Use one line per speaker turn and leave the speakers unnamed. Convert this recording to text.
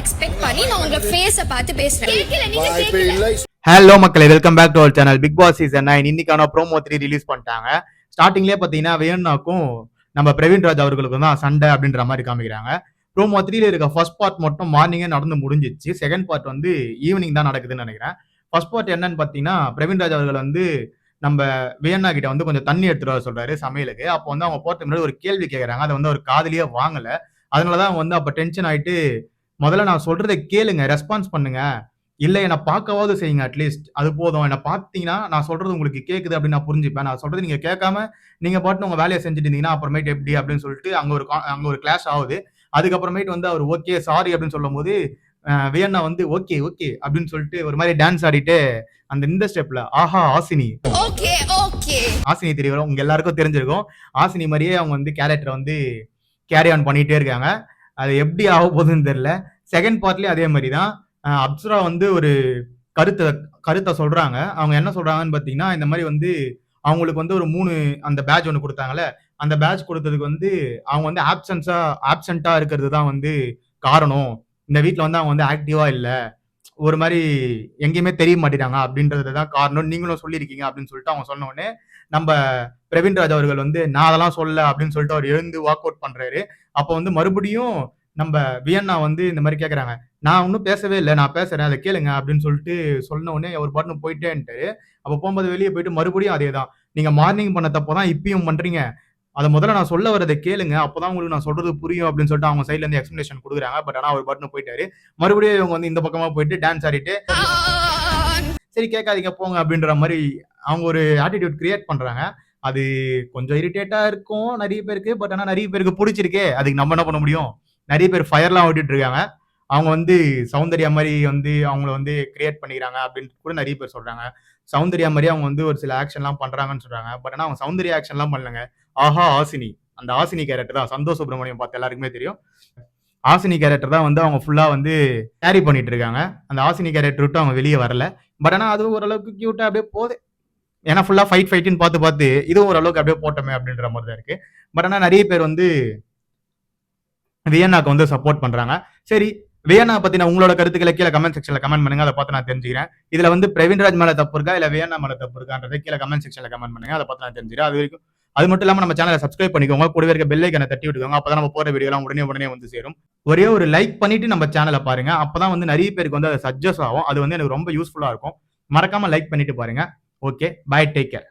Expect பண்ணி நான் உங்க ஃபேஸ பார்த்து பேசுறேன். கேக்கல நீங்க
வாய்ப்பே
கேக்கல.
இல்லை.
ஹலோ மக்களே welcome back to our channel Bigg Boss season nine இன்னைக்கான ப்ரோமோ த்ரீ ரிலீஸ் பண்ணிட்டாங்க. ஸ்டார்டிங்லேயே பார்த்தீங்கன்னா வேணுனாக்கும் நம்ம பிரவீன் ராஜ் அவர்களுக்கும் தான் சண்டை அப்படின்ற மாதிரி காமிக்கிறாங்க. ப்ரோமோ த்ரீல இருக்க ஃபர்ஸ்ட் பார்ட் மட்டும் மார்னிங்கே நடந்து முடிஞ்சிச்சு. செகண்ட் பார்ட் வந்து ஈவினிங் தான் நடக்குதுன்னு நினைக்கிறேன். ஃபர்ஸ்ட் பார்ட் என்னன்னு பார்த்தீங்கன்னா பிரவீன் ராஜ் அவர்கள் வந்து நம்ம வியன்னா கிட்ட வந்து கொஞ்சம் தண்ணி எடுத்துட்டு வர சொல்றாரு சமையலுக்கு. அப்போ வந்து அவங்க போறதுக்கு முன்னாடி ஒரு கேள்வி கேட்கறாங்க அதை வந்து ஒரு காதலியே வாங்கல. அதனாலதான் அவங்க வந்து அப்ப டென்ஷன் ஆயிட்டு முதல்ல நான் சொல்றதை கேளுங்க ரெஸ்பான்ஸ் பண்ணுங்க. இல்ல என்னை பார்க்கவாவது செய்யுங்க அட்லீஸ்ட் அது போதும். என்னை பார்த்தீங்கன்னா நான் சொல்றது உங்களுக்கு கேக்குது அப்படின்னு நான் புரிஞ்சுப்பேன். நான் சொல்றது நீங்க கேட்காம நீங்க பாட்டு உங்க வேலையை செஞ்சுட்டு இருந்தீங்கன்னா அப்புறமேட்டு எப்படி அப்படின்னு சொல்லிட்டு அங்க ஒரு அங்க ஒரு கிளாஷ் ஆகுது. அதுக்கப்புறமேட்டு வந்து அவர் ஓகே சாரி அப்படின்னு சொல்லும் போது வியன்னா வந்து ஓகே ஓகே அப்படின்னு சொல்லிட்டு ஒரு மாதிரி டான்ஸ் ஆடிட்டு அந்த இந்த ஸ்டெப்ல ஆஹா ஆசினி.
ஓகே ஓகே
ஆசினி தெரியவரும் உங்க எல்லாருக்கும் தெரிஞ்சிருக்கும். ஆசினி மாதிரியே அவங்க வந்து கேரக்டர் வந்து கேரி ஆன் பண்ணிட்டே இருக்காங்க. அது எப்படி ஆக போகுதுன்னு தெரியல. செகண்ட் பார்ட்லேயும் அதே மாதிரி தான் அப்சரா வந்து ஒரு கருத்தை கருத்தை சொல்கிறாங்க அவங்க என்ன சொல்கிறாங்கன்னு பார்த்தீங்கன்னா இந்த மாதிரி வந்து அவங்களுக்கு வந்து ஒரு மூணு அந்த பேட்ச் ஒன்று கொடுத்தாங்கல்ல. அந்த பேட்ச் கொடுத்ததுக்கு வந்து அவங்க வந்து ஆப்சன்ஸாக ஆப்சண்ட்டாக இருக்கிறது தான் வந்து காரணம். இந்த வீட்டில் வந்து அவங்க வந்து ஆக்டிவாக இல்லை. ஒரு மாதிரி எங்கேயுமே தெரிய மாட்டேறாங்க அப்படின்றது தான் காரணம். நீங்களும் சொல்லியிருக்கீங்க அப்படின்னு சொல்லிட்டு அவங்க சொன்ன உடனே நம்ம பிரவீன்ராஜ் அவர்கள் வந்து நான் அதெல்லாம் சொல்ல அப்படின்னு சொல்லிட்டு அவர் எழுந்து வாக் அவுட் பண்றாரு. அப்போ வந்து மறுபடியும் நம்ம வியன்னா வந்து இந்த மாதிரி கேட்குறாங்க நான் ஒன்றும் பேசவே இல்லை நான் பேசுறேன் அதை கேளுங்க அப்படின்னு சொல்லிட்டு சொன்ன உடனே ஒரு பாட்டுன்னு போயிட்டேன்ட்டு அப்போ போகும்போது வெளியே போயிட்டு மறுபடியும் அதே தான் நீங்கள் மார்னிங் பண்ண தப்போ தான் இப்பயும் பண்ணுறீங்க அதை முதல்ல நான் சொல்ல வரதை கேளுங்க. அப்போதான் உங்களுக்கு நான் சொல்றது புரியும் அப்படின்னு சொல்லிட்டு அவங்க சைட்ல இருந்து எக்ஸ்பிளேஷன் கொடுக்குறாங்க. பட் ஆனால் அவர் பாட்டு போயிட்டாரு. மறுபடியும் இவங்க வந்து இந்த பக்கமா போயிட்டு டான்ஸ் ஆடிட்டு சரி கேட்காதீங்க போங்க அப்படின்ற மாதிரி அவங்க ஒரு ஆட்டிடியூட் கிரியேட் பண்றாங்க. அது கொஞ்சம் இரிட்டேட்டா இருக்கும் நிறைய பேருக்கு. பட் ஆனால் நிறைய பேருக்கு பிடிச்சிருக்கே. அதுக்கு நம்ம என்ன பண்ண முடியும்? நிறைய பேர் ஃபயர்லாம் ஓட்டிட்டு இருக்காங்க. அவங்க வந்து சௌந்தர்யா மாதிரி வந்து அவங்கள வந்து கிரியேட் பண்ணிக்கிறாங்க அப்படின்னு கூட நிறைய பேர் சொல்றாங்க. சௌந்தர்யா மாதிரி அவங்க வந்து ஒரு சில ஆக்ஷன்லாம் பண்றாங்கன்னு சொல்றாங்க. பட் ஆனால் அவங்க சௌந்தர்யா ஆக்ஷன்லாம் பண்ணலங்க. ஆஹா ஆசினி. அந்த ஆசினி கேரக்டர் தான். சந்தோஷ் சுப்ரமணியம் பார்த்து எல்லாருக்குமே தெரியும். ஆசினி கேரக்டர் தான் வந்து அவங்க ஃபுல்லாக வந்து கேரி பண்ணிட்டு இருக்காங்க. அந்த ஆசினி கேரக்டர் விட்டு அவங்க வெளியே வரல. பட் ஆனால் அதுவும் ஓரளவுக்கு கியூட்டா அப்படியே போகுது. ஏன்னா ஃபுல்லாக ஃபைட் ஃபைட்டுன்னு பார்த்து பார்த்து இதுவும் ஓரளவுக்கு அப்படியே போட்டோமே அப்படின்ற மாதிரி தான் இருக்கு. பட் ஆனால் நிறைய பேர் வந்து வியன்னாக்கு வந்து சப்போர்ட் பண்ணுறாங்க சரி வியன்னா பத்தின உங்களோட கருத்துக்களை கீழே கமெண்ட் செக்ஷன்ல கமெண்ட் பண்ணுங்க. அதை பார்த்து நான் தெரிஞ்சுக்கிறேன். இதுல வந்து பிரவீன்ராஜ் மேல தப்பு இருக்கா? இல்ல வியன்னா மேல தப்பு இருக்கான்றதை கீழே கமெண்ட் செக்ஷன்ல கமெண்ட் பண்ணுங்க. அதை பார்த்து நான் தெரிஞ்சுக்கிறேன். அது வரைக்கும் அது மட்டும் இல்லாம நம்ம சேனலை சப்ஸ்கிரைப் பண்ணிக்கோங்க. கூடவே இருக்க பெல் தட்டி விட்டுக்கோங்க. அப்பதான் நம்ம போற வீடியோலாம் உடனே உடனே வந்து சேரும். ஒரே ஒரு லைக் பண்ணிட்டு நம்ம சேனலை பாருங்க. அப்பதான் வந்து நிறைய பேருக்கு வந்து அது சஜஸ்ட் ஆகும். அது வந்து எனக்கு ரொம்ப யூஸ்ஃபுல்லா இருக்கும். மறக்காம லைக் பண்ணிட்டு பாருங்க. Okay bye take care